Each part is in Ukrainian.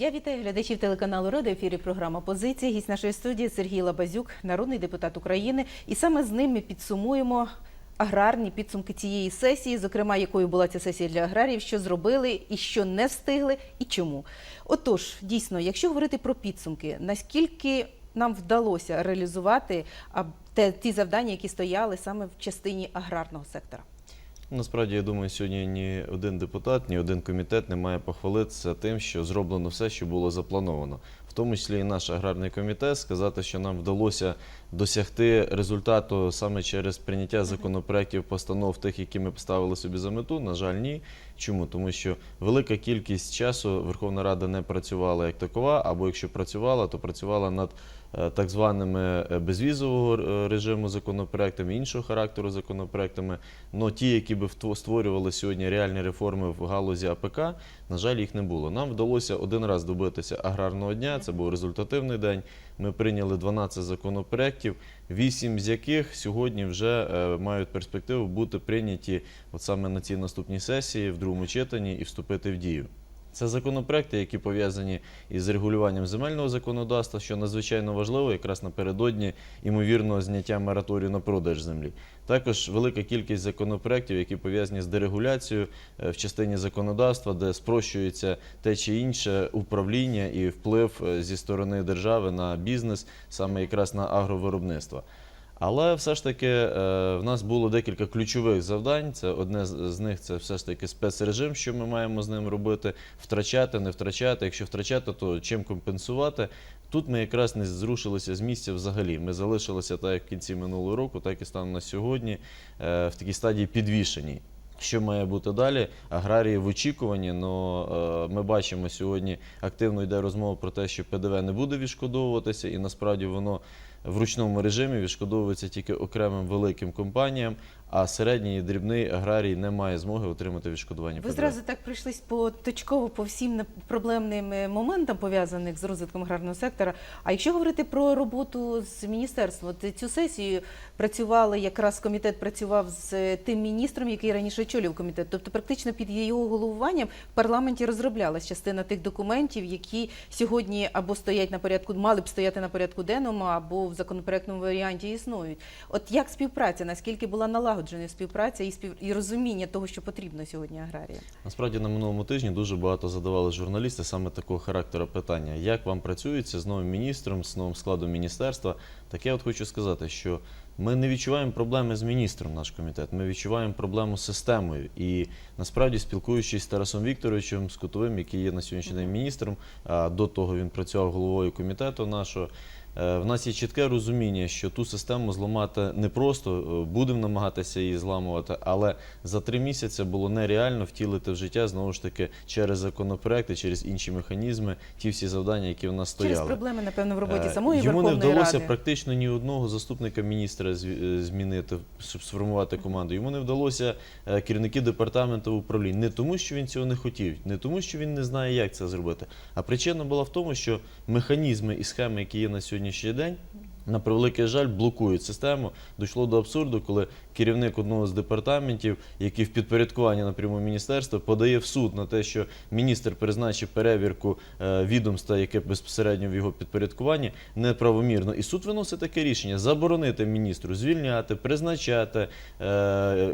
Я вітаю глядачів телеканалу Рада. Ефірі програма Позиція. Гість нашої студії Сергій Лабазюк, народний депутат України. І саме з ним ми підсумуємо аграрні підсумки цієї сесії, зокрема, якою була ця сесія для аграріїв, що зробили і що не встигли, і чому. Отож, дійсно, якщо говорити про підсумки, наскільки нам вдалося реалізувати те, ті завдання, які стояли саме в частині аграрного сектора? Насправді, я думаю, сьогодні ні один депутат, ні один комітет не має похвалитися тим, що зроблено все, що було заплановано. В тому числі і наш аграрний комітет сказати, що нам вдалося досягти результату саме через прийняття законопроєктів, постанов тих, які ми поставили собі за мету. На жаль, ні. Чому? Тому що велика кількість часу Верховна Рада не працювала як такова, або якщо працювала, то працювала над так званими е, безвізового е, режиму законопроектами, іншого характеру законопроектами. Но ті, які втво- створювали сьогодні реальні реформи в галузі АПК, на жаль, їх не було. Нам вдалося один раз добитися аграрного дня. Це був результативний день. Ми прийняли 12 законопроєктів, 8 з яких сьогодні вже е, мають перспективу бути прийняті от саме на цій наступній сесії в другому читанні і вступити в дію. Це законопроекти, які пов'язані із регулюванням земельного законодавства, що надзвичайно важливо, якраз напередодні ймовірного зняття мораторію на продаж землі. Також велика кількість законопроєктів, які пов'язані з дерегуляцією е, в частині законодавства, де спрощується те чи інше управління і вплив е, зі сторони держави на бізнес, саме якраз на агровиробництво. Але все ж таки е, в нас було декілька ключових завдань. Це одне з них це все ж таки спецрежим, що ми маємо з ним робити, втрачати, не втрачати. Якщо втрачати, то чим компенсувати. Тут ми якраз не зрушилися з місця взагалі. Ми залишилися так, як в кінці минулого року, так і станом на сьогодні е, в такій стадії підвішеній. Що має бути далі? Аграрії в очікуванні, але ми бачимо сьогодні активно йде розмова про те, що ПДВ не буде відшкодовуватися, і насправді воно в ручному режимі відшкодовується тільки окремим великим компаніям, а середній і дрібний аграрій не має змоги отримати відшкодування. Ви зразу так пройшлись по точково по всім проблемним е, моментам, пов'язаних з розвитком аграрного сектора. А якщо говорити про роботу з міністерством, цю сесію працювали якраз комітет працював з е, тим міністром, який раніше очолював комітет. Тобто, практично під його головуванням в парламенті розроблялась частина тих документів, які сьогодні або стоять на порядку, мали б стояти на порядку денному, або в законопроектному варіанті існують. От як співпраця, наскільки була налагоджена співпраця і спів і розуміння того, що потрібно сьогодні аграріям? Насправді на минулому тижні дуже багато задавали журналісти саме такого характеру питання. Як вам працюється з новим міністром, з новим складом міністерства? Так я от хочу сказати, що ми не відчуваємо проблеми з міністром, наш комітет. Ми відчуваємо проблему з системою. І насправді, спілкуючись з Тарасом Вікторовичем Скотовим, який є на сьогоднішній день міністром, а до того він працював головою комітету нашого. Е, В нас є чітке розуміння, що ту систему зламати не просто е, будемо намагатися її зламувати, але за три місяці було нереально втілити в життя знову ж таки через законопроекти, через інші механізми, ті всі завдання, які в нас стояли. Через проблеми, напевно, в роботі Е, самої Йому не вдалося Ради. практично ні одного заступника міністра змінити, щоб сформувати команду. Йому не вдалося керівники департаменту управління. Не тому, що він цього не хотів, не тому, що він не знає, як це зробити. А причина була в тому, що механізми і схеми, які є на сьогоднішній день. На превеликий жаль, блокують систему. Дійшло до абсурду, коли керівник одного з департаментів, який в підпорядкуванні напряму міністерства, подає в суд на те, що міністр призначив перевірку е, відомства, яке безпосередньо в його підпорядкуванні, неправомірно. І суд виносить таке рішення: заборонити міністру звільняти, призначати е,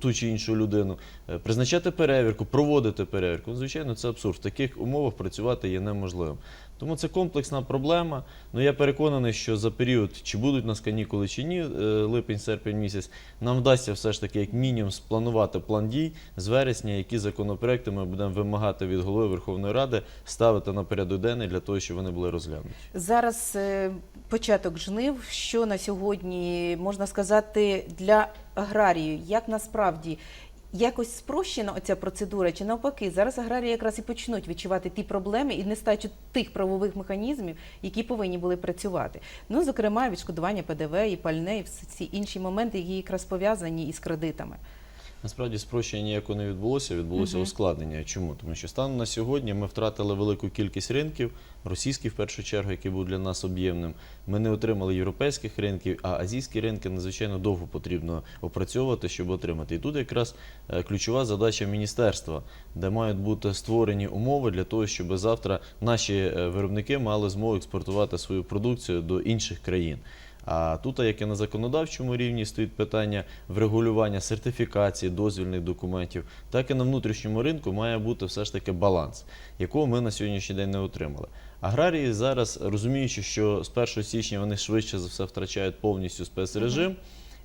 ту чи іншу людину, е, призначати перевірку, проводити перевірку. Ну, звичайно, це абсурд. В таких умовах працювати є неможливим. Тому це комплексна проблема. Ну я переконаний, що за період, чи будуть у нас канікули чи ні, липень-серпень місяць, нам вдасться все ж таки, як мінімум, спланувати план дій з вересня, які законопроекти ми будемо вимагати від голови Верховної Ради ставити на порядок денний для того, щоб вони були розглянуті. Зараз е, початок жнив. Що на сьогодні можна сказати для аграрію? Як насправді якось спрощена оця процедура, чи навпаки, зараз аграрії якраз і почнуть відчувати ті проблеми і нестачу тих правових механізмів, які повинні були працювати. Ну, зокрема, відшкодування ПДВ і пальне, і всі інші моменти, які якраз пов'язані із кредитами. Насправді спрощення ніякого не відбулося, відбулося ускладнення. Чому? Тому що станом на сьогодні ми втратили велику кількість ринків, російський в першу чергу, який був для нас об'ємним. Ми не отримали європейських ринків, а азійські ринки надзвичайно довго потрібно опрацьовувати, щоб отримати. І тут якраз е, ключова задача міністерства, де мають бути створені умови для того, щоб завтра наші е, виробники мали змогу експортувати свою продукцію до інших країн. А тут, як і на законодавчому рівні, стоїть питання врегулювання сертифікації, дозвільних документів, так і на внутрішньому ринку має бути все ж таки баланс, якого ми на сьогоднішній день не отримали. Аграрії зараз, розуміючи, що з 1 січня вони швидше за все втрачають повністю спецрежим.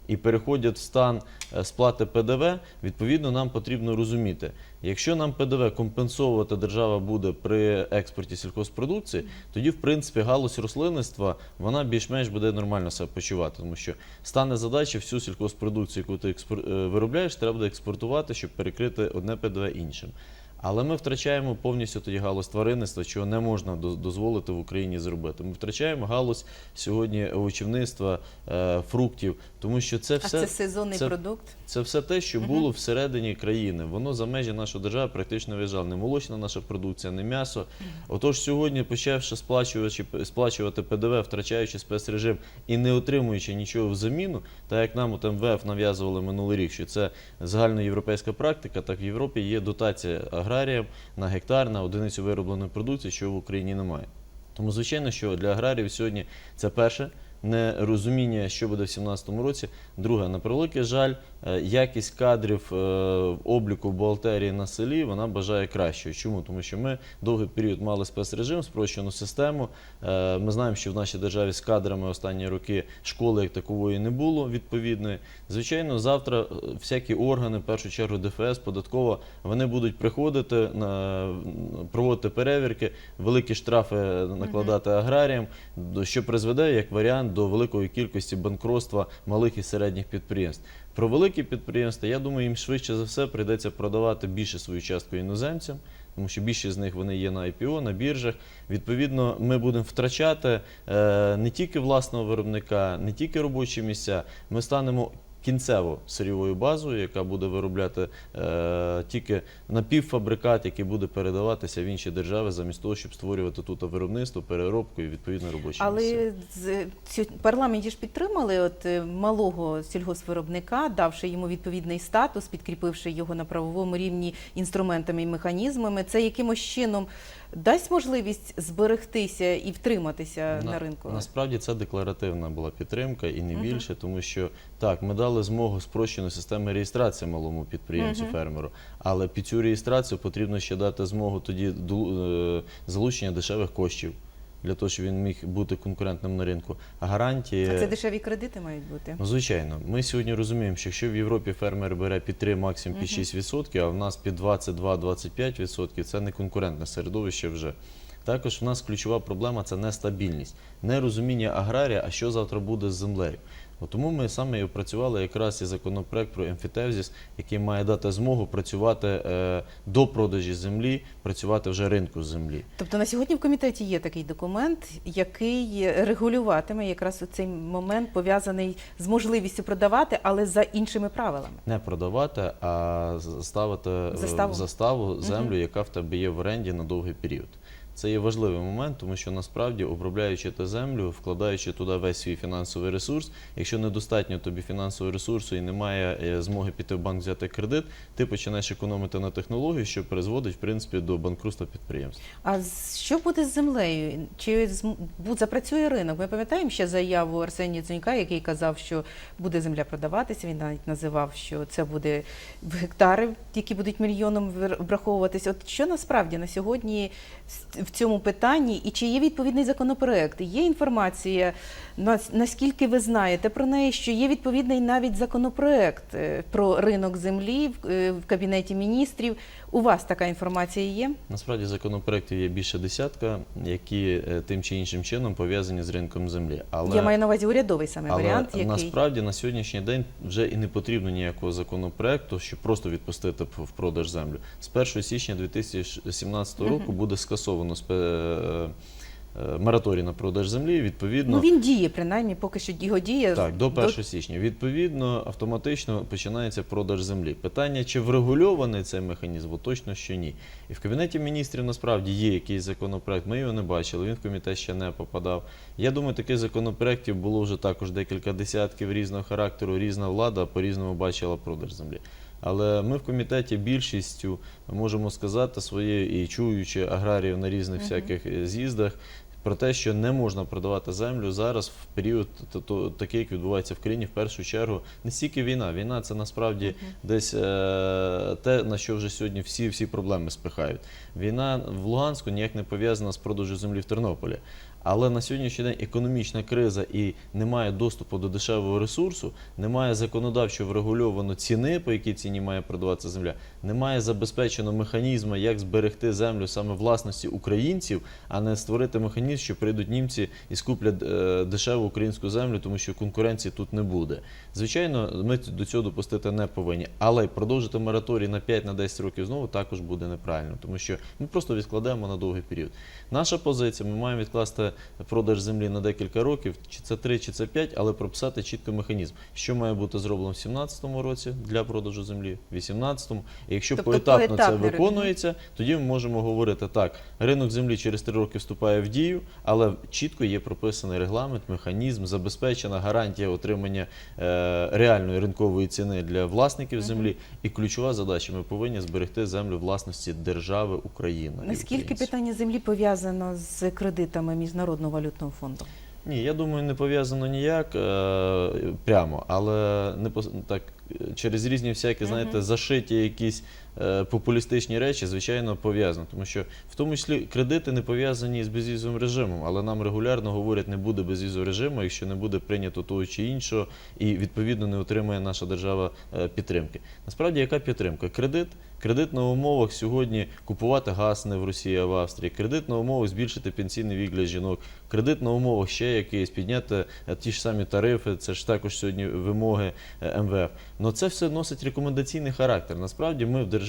І переходять в стан е, сплати ПДВ, відповідно, нам потрібно розуміти, якщо нам ПДВ компенсовувати держава буде при експорті сільхозпродукції, тоді, в принципі, галузь рослинництва вона більш-менш буде нормально себе почувати, тому що стане задача всю сільхозпродукцію, яку ти е, виробляєш, треба буде експортувати, щоб перекрити одне ПДВ іншим. Але ми втрачаємо повністю тоді галузь тваринництва, чого не можна доз- дозволити в Україні зробити. Ми втрачаємо галузь сьогодні овочівництва, е, фруктів, тому що це А все це сезонний це- продукт. це все те, що було всередині країни. Воно за межі нашої держави практично виїжджало. Не молочна наша продукція, не м'ясо. Отож, сьогодні, почавши сплачувати, сплачувати ПДВ, втрачаючи спецрежим і не отримуючи нічого в заміну, так як нам от МВФ нав'язували минулий рік, що це загальноєвропейська практика, так в Європі є дотація аграріям на гектар на одиницю виробленої продукції, що в Україні немає. Тому, звичайно, що для аграріїв сьогодні це перше нерозуміння, що буде в 2017 році. Друге, на превеликий жаль, е, якість кадрів е, в обліку бухгалтерії на селі вона бажає кращою. Чому? Тому що ми довгий період мали спецрежим, спрощену систему. Е, Ми знаємо, що в нашій державі з кадрами останні роки школи як такової не було відповідної. Звичайно, завтра всякі органи, в першу чергу ДФС, податкова, вони будуть приходити на проводити перевірки, великі штрафи накладати аграріям, до- що призведе як варіант до великої кількості банкротства малих і середніх підприємств. Про великі підприємства, я думаю, їм швидше за все прийдеться продавати більше свою частку іноземцям. Тому що більшість з них вони є на IPO, на біржах. Відповідно, ми будемо втрачати е, не тільки власного виробника, не тільки робочі місця. Ми станемо кінцево сирьовою базою, яка буде виробляти е, тільки напівфабрикат, який буде передаватися в інші держави, замість того, щоб створювати тут виробництво, переробку і відповідно робочі місця. Але ці- парламенті ж підтримали от е, малого сільгоспвиробника, давши йому відповідний статус, підкріпивши його на правовому рівні інструментами і механізмами. Це якимось чином дасть можливість зберегтися і втриматися на, ринку. Насправді це декларативна була підтримка і не більше, тому що так, ми дали змогу спрощеної системи реєстрації малому підприємцю фермеру. Але під цю реєстрацію потрібно ще дати змогу тоді е, залучення дешевих коштів. Для того, щоб він міг бути конкурентним на ринку. А гарантії А це дешеві кредити мають бути. Ну, звичайно, ми сьогодні розуміємо, що якщо в Європі фермер бере під 3, максимум під 6%, а в нас під 22-25%, це не конкурентне середовище вже. Також в нас ключова проблема це нестабільність, нерозуміння аграрія, а що завтра буде з землею. Тому ми саме і опрацювали якраз і законопроект про емфітевзіс, який має дати змогу працювати е, до продажі землі, працювати вже ринку землі. Тобто на сьогодні в комітеті є такий документ, який регулюватиме якраз цей момент пов'язаний з можливістю продавати, але за іншими правилами. Не продавати, а ставити е, Заставу. заставу землю, яка в тебе є в оренді на довгий період. Це є важливий момент, тому що насправді обробляючи ту землю, вкладаючи туди весь свій фінансовий ресурс, якщо недостатньо тобі фінансового ресурсу і немає е, змоги піти в банк взяти кредит, ти починаєш економити на технологію, що призводить в принципі до банкрутства підприємств. А що буде з землею? Чи запрацює ринок? Ми пам'ятаємо ще заяву Арсенія Дзюнька, який казав, що буде земля продаватися. Він навіть називав, що це буде в гектари, які будуть мільйоном враховуватися. От що насправді на сьогодні в цьому питанні, і чи є відповідний законопроект? Є інформація, нас- наскільки ви знаєте про неї, що є відповідний навіть законопроект е, про ринок землі е, в кабінеті міністрів. У вас така інформація є? Насправді законопроєктів є більше десятка, які е, тим чи іншим чином пов'язані з ринком землі. Але Я маю на увазі урядовий саме Але варіант, який насправді на сьогоднішній день вже і не потрібно ніякого законопроекту, щоб просто відпустити в продаж землю. З 1 січня 2017 року буде скасовано е, мораторій на продаж землі. Відповідно, Ну він діє, принаймні, поки що його діє. так, до 1 січня. Відповідно, автоматично починається продаж землі. Питання, чи врегульований цей механізм, точно що ні. І в Кабінеті міністрів насправді є якийсь законопроект. Ми його не бачили, він в комітет ще не попадав. Я думаю, таких законопроєктів було вже також декілька десятків різного характеру, різна влада по-різному бачила продаж землі. Але ми в комітеті більшістю можемо сказати своє і чуючи аграріїв на різних всяких е, з'їздах, про те, що не можна продавати землю зараз в період такий, як відбувається в країні, в першу чергу не стільки війна. Війна це насправді десь е, те, на що вже сьогодні всі, всі проблеми спихають. Війна в Луганську ніяк не пов'язана з продажу землі в Тернополі. Але на сьогоднішній день економічна криза і немає доступу до дешевого ресурсу, немає законодавчо врегульовано ціни, по якій ціні має продаватися земля, немає забезпечено механізму, як зберегти землю саме власності українців, а не створити механізм, що прийдуть німці і скуплять е, дешеву українську землю, тому що конкуренції тут не буде. Звичайно, ми до цього допустити не повинні, але продовжити мораторій на 5-10 років знову також буде неправильно, тому що ми просто відкладемо на довгий період. Наша позиція: ми маємо відкласти продаж землі на декілька років, чи це 3, чи це 5, але прописати чітко механізм, що має бути зроблено в 2017 році для продажу землі, в 2018, і якщо Тобто поетапно це виконується, тоді ми можемо говорити так: ринок землі через 3 роки вступає в дію, але чітко є прописаний регламент, механізм, забезпечена гарантія отримання е, реальної ринкової ціни для власників землі. І ключова задача: ми повинні зберегти землю власності держави України. Наскільки питання землі пов'язано з кредитами Міжнародного валютного фонду? Ні, я думаю, не пов'язано ніяк е, прямо, але не так е, через різні всякі, знаєте, зашиті якісь популістичні речі, звичайно, пов'язано. Тому що в тому числі кредити не пов'язані з безвізовим режимом, але нам регулярно говорять, не буде безвізового режиму, якщо не буде прийнято того чи іншого, і відповідно не отримає наша держава е, підтримки. Насправді, яка підтримка? Кредит. Кредит на умовах сьогодні купувати газ не в Росії, а в Австрії. Кредит на умовах збільшити пенсійний вік для жінок. Кредит на умовах ще якийсь, підняти е, ті ж самі тарифи. Це ж також сьогодні вимоги е, МВФ. Но це все носить рекомендаційний характер. Насправді ми в державі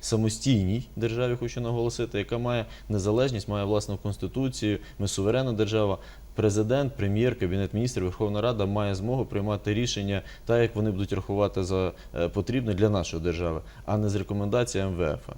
самостійній державі, хочу наголосити, яка має незалежність, має власну конституцію. Ми суверенна держава. Президент, прем'єр, кабінет міністрів, Верховна Рада має змогу приймати рішення так, як вони будуть рахувати за е, потрібне для нашої держави, а не з рекомендацій МВФ.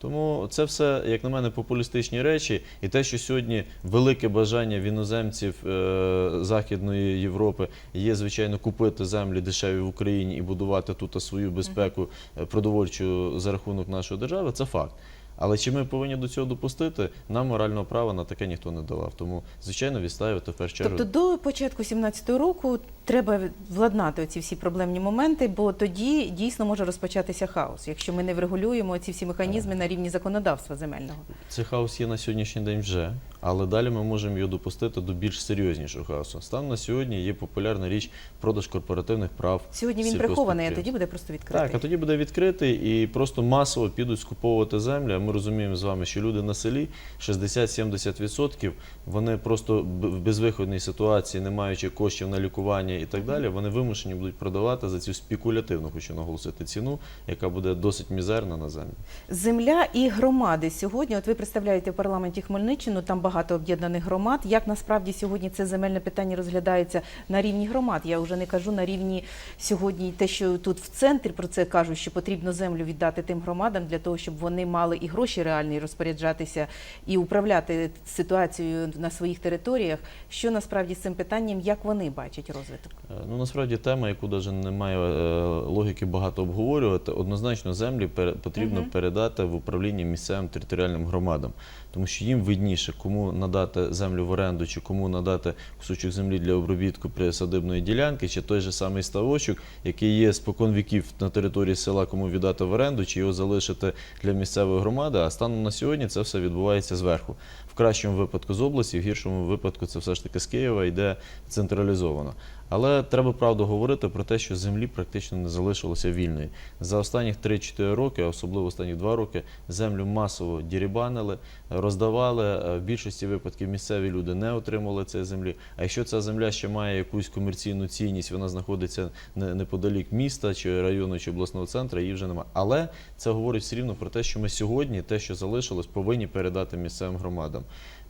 Тому це все, як на мене, популістичні речі, і те, що сьогодні велике бажання в іноземців е, Західної Європи є, звичайно, купити землі дешеві в Україні і будувати тут свою безпеку е, продовольчу за рахунок нашої держави, це факт. Але чи ми повинні до цього допустити? Нам морального права на таке ніхто не давав. Тому, звичайно, відставити в першу чергу. Тобто до початку 2017 року треба владнати ці всі проблемні моменти, бо тоді дійсно може розпочатися хаос, якщо ми не врегулюємо ці всі механізми на рівні законодавства земельного. Це хаос є на сьогоднішній день вже, але далі ми можемо його допустити до більш серйознішого хаосу. Станом на сьогодні є популярна річ продаж корпоративних прав. Сьогодні він прихований, а тоді буде просто відкритий. Так, а тоді буде відкритий і просто масово підуть скуповувати землю. А ми розуміємо з вами, що люди на селі 60-70% вони просто в безвиходній ситуації, не маючи коштів на лікування і так далі, вони вимушені будуть продавати за цю спекулятивну, хочу наголосити, ціну, яка буде досить мізерна на землю. Земля і громади сьогодні. От ви представляєте в парламенті Хмельниччину, там багато об'єднаних громад. Як насправді сьогодні це земельне питання розглядається на рівні громад? Я вже не кажу на рівні сьогодні те, що тут в центрі про це кажуть, що потрібно землю віддати тим громадам для того, щоб вони мали і гроші реальні розпоряджатися і управляти ситуацією на своїх територіях. Що насправді з цим питанням, як вони бачать розвиток? Е, Ну насправді тема, яку навіть немає е, логіки багато обговорювати, однозначно землі потрібно Мгм. передати в управління місцевим територіальним громадам, тому що їм видніше, кому надати землю в оренду, чи кому надати кусочок землі для обробітку присадибної ділянки, чи той же самий ставочок, який є спокон віків на території села, кому віддати в оренду, чи його залишити для місцевої громади. А станом на сьогодні це все відбувається зверху. Кращому випадку з області, в гіршому випадку це все ж таки з Києва йде централізовано. Але треба правду говорити про те, що землі практично не залишилося вільної. За останніх 3-4 роки, а особливо останні 2 роки, землю масово дірібанили, роздавали. Е, В більшості випадків місцеві люди не отримали цієї землі. А якщо ця земля ще має якусь комерційну цінність, вона знаходиться не- неподалік міста чи району чи обласного центру, її вже немає. Але це говорить все рівно про те, що ми сьогодні те, що залишилось, повинні передати місцевим громадам.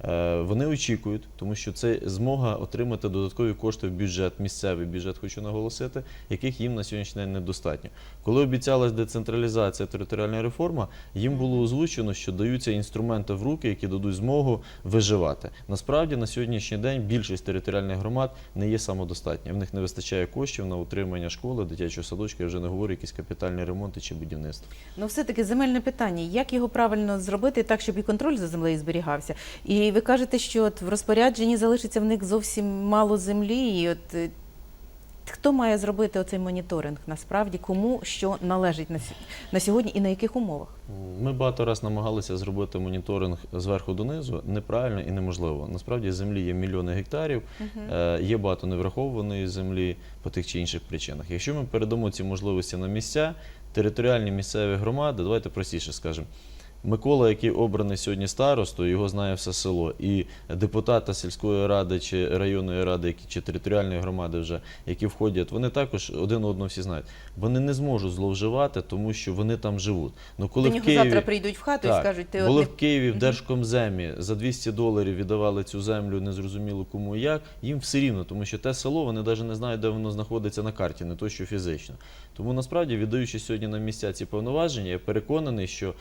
Е, Вони очікують, тому що це змога отримати додаткові кошти в бюджет, місцевий бюджет, хочу наголосити, яких їм на сьогоднішній день недостатньо. Коли обіцялась децентралізація, територіальна реформа, їм було озвучено, що даються інструменти в руки, які дадуть змогу виживати. Насправді на сьогоднішній день більшість територіальних громад не є самодостатня. В них не вистачає коштів на утримання школи, дитячого садочка. Я вже не говорю якісь капітальні ремонти чи будівництво. Ну, все-таки земельне питання. Як його правильно зробити так, щоб і контроль за землею зберігався? І ви кажете, що от в розпорядженні залишиться в них зовсім мало землі. І от е, хто має зробити оцей моніторинг насправді, кому що належить на, на сьогодні і на яких умовах? Ми багато раз намагалися зробити моніторинг зверху донизу. Неправильно і неможливо. Насправді землі є мільйони гектарів, е, є багато неврахованої землі по тих чи інших причинах. Якщо ми передамо ці можливості на місця, територіальні місцеві громади, давайте простіше скажемо. Микола, який обраний сьогодні старостою, його знає все село. І депутата сільської ради чи районної ради, які чи територіальної громади, вже які входять, вони також один одного всі знають. Вони не зможуть зловживати, тому що вони там живуть. Ну коли До в нього Києві завтра прийдуть в хату і скажуть, ти були одне в Києві в Держкомземі за 200 доларів віддавали цю землю, незрозуміло кому і як. Їм все рівно, тому що те село вони навіть не знають, де воно знаходиться на карті, не то що фізично. Тому насправді, віддаючи сьогодні на місця ці повноваження, я переконаний, що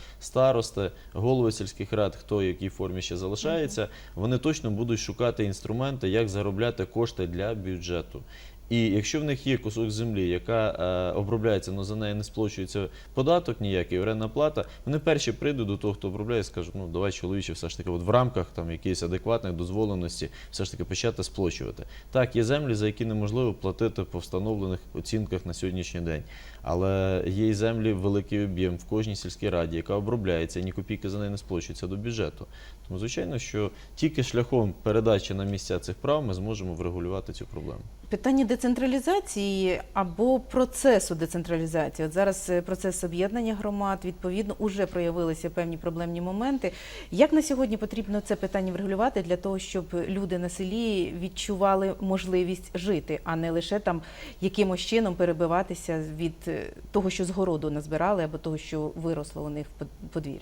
старости, голови сільських рад, хто в якій формі ще залишається, вони точно будуть шукати інструменти, як заробляти кошти для бюджету. І якщо в них є кусок землі, яка е, обробляється, але за неї не сплачується податок ніякий, орендна плата, вони перші прийдуть до того, хто обробляє, і скажуть, ну давай чоловіче, все ж таки, от в рамках там якоїсь адекватної дозволеності, все ж таки почати сплачувати. Так, є землі, за які неможливо платити по встановлених оцінках на сьогоднішній день. Але є і землі великий об'єм в кожній сільській раді, яка обробляється, і ні копійки за неї не сплачується до бюджету. Тому, звичайно, що тільки шляхом передачі на місця цих прав ми зможемо врегулювати цю проблему. Питання децентралізації або процесу децентралізації. От зараз е, процес об'єднання громад, відповідно, уже проявилися певні проблемні моменти. Як на сьогодні потрібно це питання врегулювати для того, щоб люди на селі відчували можливість жити, а не лише там якимось чином перебиватися від е, того, що з городу назбирали, або того, що виросло у них в подвір'ї?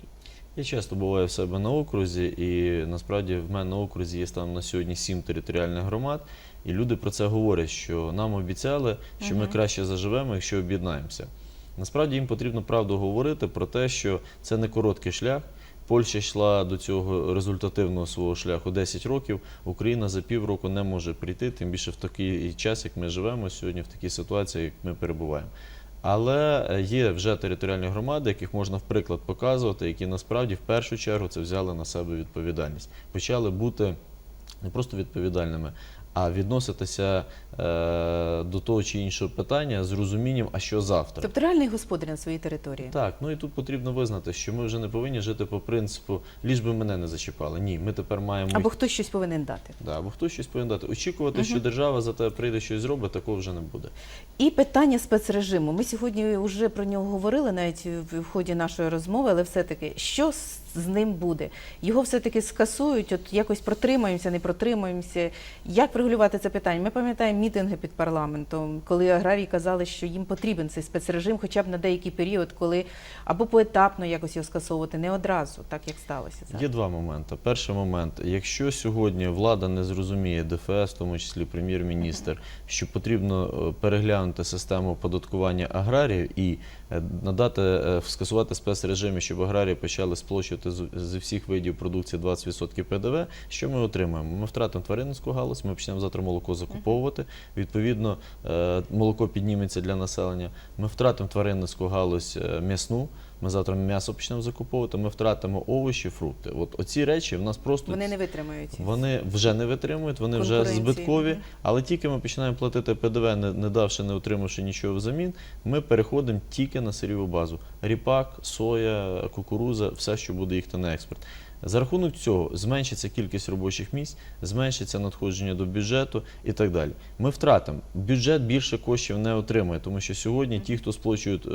Я часто буваю в себе на окрузі, і насправді в мене на окрузі є станом на сьогодні сім територіальних громад, і люди про це говорять, що нам обіцяли, що ми краще заживемо, якщо об'єднаємося. Насправді їм потрібно правду говорити про те, що це не короткий шлях. Польща йшла до цього результативного свого шляху 10 років. Україна за півроку не може прийти, тим більше в такий час, як ми живемо сьогодні, в такій ситуації, як ми перебуваємо. Але е, є вже територіальні громади, яких можна в приклад показувати, які насправді в першу чергу це взяли на себе відповідальність. Почали бути не просто відповідальними, а відноситися до того чи іншого питання з розумінням, а що завтра. Тобто реальний господар на своїй території. Так, ну і тут потрібно визнати, що ми вже не повинні жити по принципу, ліж би мене не зачіпали. Ні, ми тепер маємо Або хтось щось повинен дати. да, або хтось щось повинен дати. Очікувати, що держава за тебе прийде щось зробить, такого вже не буде. І питання спецрежиму. Ми сьогодні вже про нього говорили навіть в ході нашої розмови, але все-таки що з- з ним буде? Його все-таки скасують, от якось протримаємося, не протримаємося. Як врегулювати це питання? Ми пам'ятаємо мітинги під парламентом, коли аграрії казали, що їм потрібен цей спецрежим, хоча б на деякий період, коли або поетапно якось його скасовувати, не одразу, так як сталося зараз. Є два моменти. Перший момент, якщо сьогодні влада не зрозуміє ДФС, в тому числі прем'єр-міністр, що потрібно е, переглянути систему оподаткування аграріїв і надати е, скасувати спецрежими, щоб аграрії почали сплачувати з, всіх видів продукції 20% ПДВ, що ми отримаємо? Ми втратимо тваринницьку галузь, ми почнемо завтра молоко закуповувати. Відповідно, е, молоко підніметься для населення. Ми втратимо тваринницьку галузь е, м'ясну. Ми завтра м'ясо почнемо закуповувати, ми втратимо овочі, фрукти. От оці речі в нас просто Вони не витримають. вони вже не витримують, вони вже збиткові. Але тільки ми починаємо платити ПДВ, не, не давши, не отримавши нічого взамін, ми переходимо тільки на сиріву базу. Ріпак, соя, кукуруза, все, що буде їхати на експорт. За рахунок цього зменшиться кількість робочих місць, зменшиться надходження до бюджету і так далі. Ми втратимо. Бюджет більше коштів не отримає, тому що сьогодні ті, хто сплачують, е,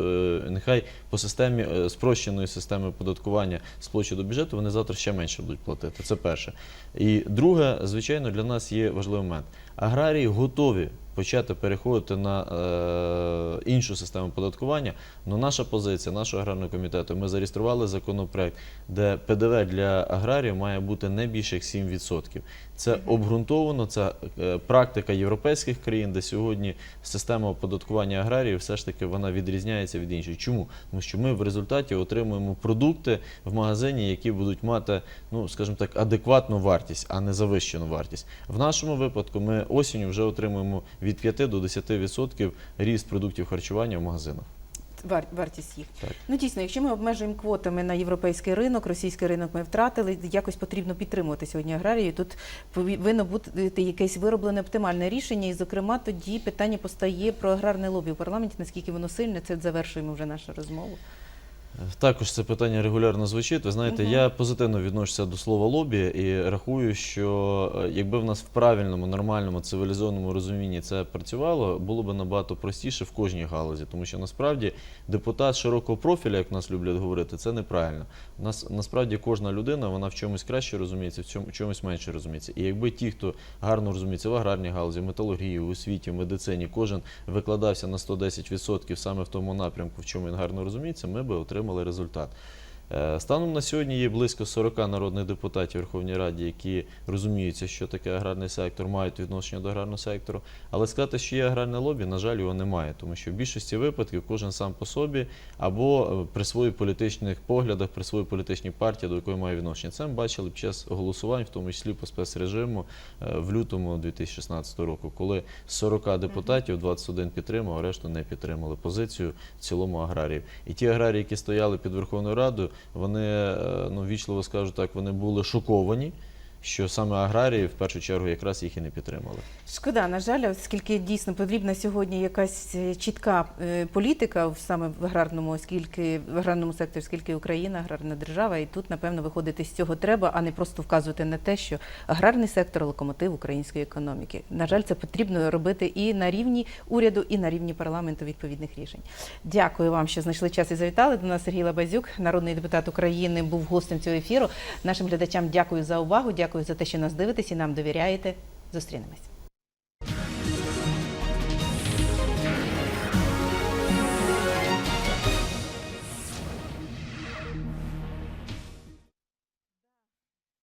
нехай по системі е, спрощеної системи оподаткування сплачують до бюджету, вони завтра ще менше будуть платити. Це перше. І друге, звичайно, для нас є важливий момент. Аграрії готові почати переходити на е, іншу систему податкування. Но наша позиція, нашого аграрного комітету, ми зареєстрували законопроект, де ПДВ для аграріїв має бути не більше як 7%. Це обґрунтовано, це практика європейських країн, де сьогодні система оподаткування аграріїв все ж таки вона відрізняється від інших. Чому? Тому що ми в результаті отримуємо продукти в магазині, які будуть мати, ну скажімо так, адекватну вартість, а не завищену вартість. В нашому випадку ми осінню вже отримуємо від 5 до 10% ріст продуктів харчування в магазинах. Вар- вартість їх. Так. Ну дійсно, якщо ми обмежуємо квотами на європейський ринок, російський ринок ми втратили, якось потрібно підтримувати сьогодні аграрію. Тут повинно бути якесь вироблене оптимальне рішення, і зокрема тоді питання постає про аграрне лобі у парламенті. Наскільки воно сильне, це завершуємо вже нашу розмову. Також це питання регулярно звучить. Ви знаєте, Мгм. я позитивно відношуся до слова лобі і рахую, що е, якби в нас в правильному, нормальному, цивілізованому розумінні це працювало, було б набагато простіше в кожній галузі. Тому що насправді депутат широкого профіля, як в нас люблять говорити, це неправильно. У нас насправді кожна людина вона в чомусь краще розуміється, в чомусь менше розуміється. І якби ті, хто гарно розуміється в аграрній галузі, в металургії, у освіті, в медицині, кожен викладався на 110% саме в тому напрямку, в чому він гарно розуміється, ми би отримали результат. Е, Станом на сьогодні є близько 40 народних депутатів в Верховній Раді, які розуміються, що таке аграрний сектор, мають відношення до аграрного сектору. Але сказати, що є аграрне лобі, на жаль, його немає, тому що в більшості випадків кожен сам по собі або е, при своїх політичних поглядах, при своїй політичній партії, до якої має відношення. Це ми бачили під час голосувань, в тому числі по спецрежиму е, в лютому 2016 року, коли з 40 депутатів 21 підтримав, а решту не підтримали позицію в цілому аграріїв. І ті аграрії, які стояли під Верховною Радою, вони, е, ну вічливо скажу так, вони були шоковані, що саме аграрії в першу чергу якраз їх і не підтримали. Шкода, на жаль, оскільки дійсно потрібна сьогодні якась е, чітка е, політика в- саме в аграрному, оскільки в аграрному секторі, оскільки Україна аграрна держава, і тут напевно виходити з цього треба, а не просто вказувати на те, що аграрний сектор локомотив української економіки. На жаль, це потрібно робити і на рівні уряду, і на рівні парламенту відповідних рішень. Дякую вам, що знайшли час і завітали. До нас Сергій Лабазюк, народний депутат України, був гостем цього ефіру. Нашим глядачам дякую за увагу. Дякую за те, що нас дивитесь і нам довіряєте. Зустрінемось.